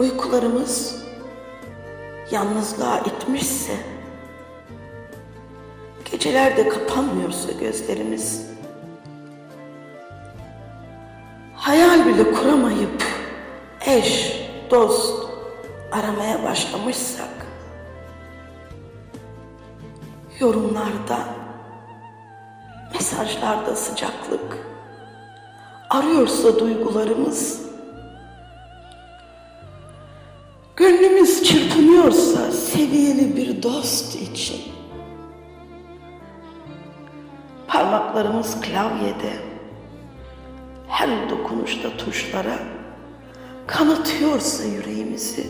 Uykularımız yalnızlığa itmişse, gecelerde kapanmıyorsa gözlerimiz, hayal bile kuramayıp eş, dost aramaya başlamışsak, yorumlarda, mesajlarda sıcaklık, arıyorsa duygularımız, Gönlümüz çırpınıyorsa seviyeli bir dost için. Parmaklarımız klavyede, her dokunuşta tuşlara kanatıyorsa yüreğimizi.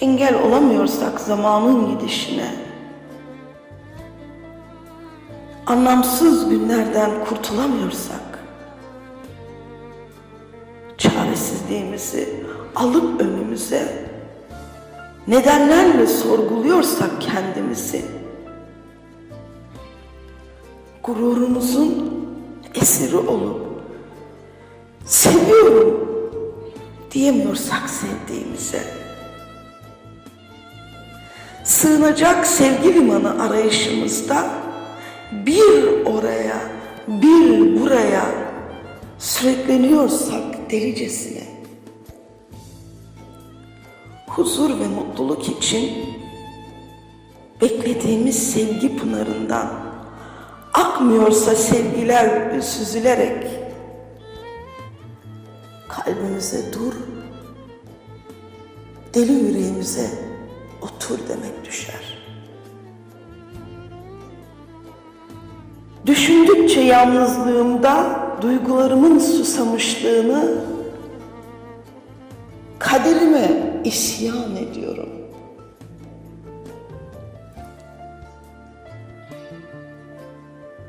Engel olamıyorsak zamanın gidişine, anlamsız günlerden kurtulamıyorsak, çaresizliğimizi alıp önümüze nedenlerle sorguluyorsak kendimizi gururumuzun esiri olup seviyorum diyemiyorsak sevdiğimize sığınacak sevgi limanı arayışımızda bir oraya bir buraya sürükleniyorsak delicesine huzur ve mutluluk için beklediğimiz sevgi pınarından akmıyorsa sevgiler süzülerek kalbimize dur, deli yüreğimize otur demek düşer. Düşündükçe yalnızlığımda duygularımın susamışlığını kaderime isyan ediyorum.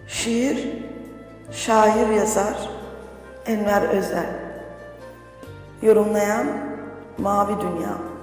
Şiir, şair yazar Enver Özel. Yorumlayan Mavi Dünya.